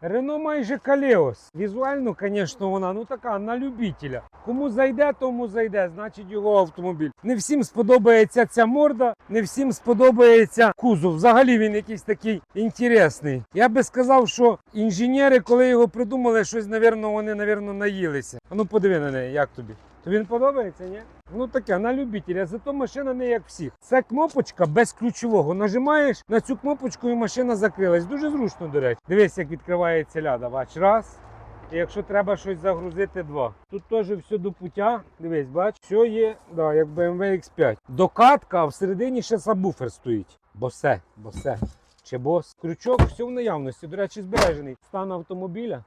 Рено майже Калеос. Візуально, звісно, вона ну така на любителя. Кому зайде, тому зайде, значить його автомобіль. Не всім сподобається ця морда, не всім сподобається кузов. Взагалі він якийсь такий інтересний. Я би сказав, що інженери, коли його придумали, щось, навірно, вони, навірно, наїлися. А ну подиви на неї, як тобі? Він подобається, ні? Ну таке, на любителя, зато машина не як всіх. Це кнопочка без ключового. Нажимаєш на цю кнопочку і машина закрилась. Дуже зручно, до речі. Дивись, як відкривається ляда. Бач, раз. І якщо треба щось загрузити, два. Тут теж все до пуття. Дивись, бач, все є, да, як BMW X5. Докатка, а всередині ще сабвуфер стоїть. Босе, босе. Чи бос. Крючок, все в наявності. До речі, збережений. Стан автомобіля.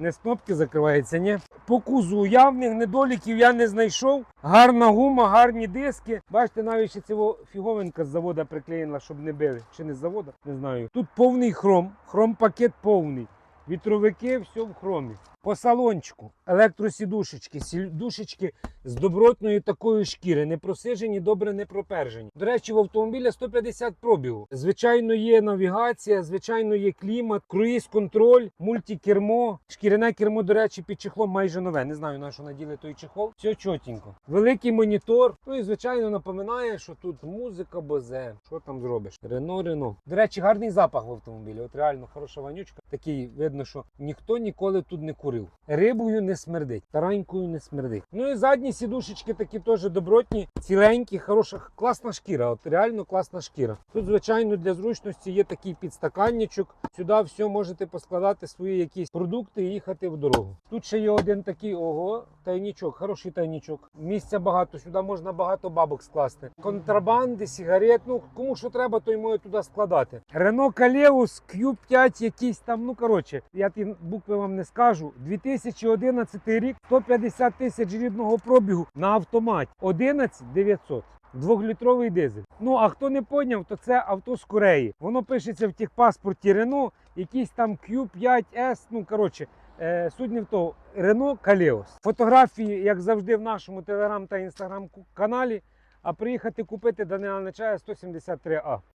Не з кнопки закривається, ні. По кузу явних недоліків я не знайшов. Гарна гума, гарні диски. Бачите, навіть ще цього фіговинка з завода приклеєна, щоб не били. Чи не з завода? Не знаю. Тут повний хром, хром пакет повний. Вітровики, все в хромі. По салончику електросідушечки, сідушечки з добротної такої шкіри, не просижені, добре не пропержені. До речі, в автомобіля 150 пробігу. Звичайно, є навігація, звичайно, є клімат, круїз контроль, мультикермо. Шкіряне кермо, до речі, під чехлом майже нове. Не знаю, на що наділи той чехол. Все чотенько. Великий монітор. Ну і звичайно напоминає, що тут музика бозе. Що там зробиш? Рено, Рено. До речі, гарний запах в автомобілі. От реально хороша вонючка. Такий видно, що ніхто ніколи тут не курив. Рибою не смердить, таранькою не смердить. Ну і задні сідушечки такі теж добротні, ціленькі, хороша, класна шкіра. От реально класна шкіра. Тут, звичайно, для зручності є такий підстаканничок. Сюди все можете поскладати свої якісь продукти і їхати в дорогу. Тут ще є один такий ого, тайнічок, хороший тайнічок. Місця багато, сюди можна багато бабок скласти. Контрабанди, сигарет. Ну кому що треба, той може туди складати. Рено Калеус Q5 якийсь там. Ну коротше, я ті букви вам не скажу. 2011 рік, 150 тисяч рідного пробігу на автоматі. 11 900. Двохлітровий дизель. Ну а хто не поняв, то це авто з Кореї. Воно пишеться в техпаспорті Рено, якийсь там Q5S. Ну коротше, е, суть не в того. Рено Калеос. Фотографії, як завжди, в нашому телеграм та інстаграм каналі. А приїхати купити Данила Нечая 173А.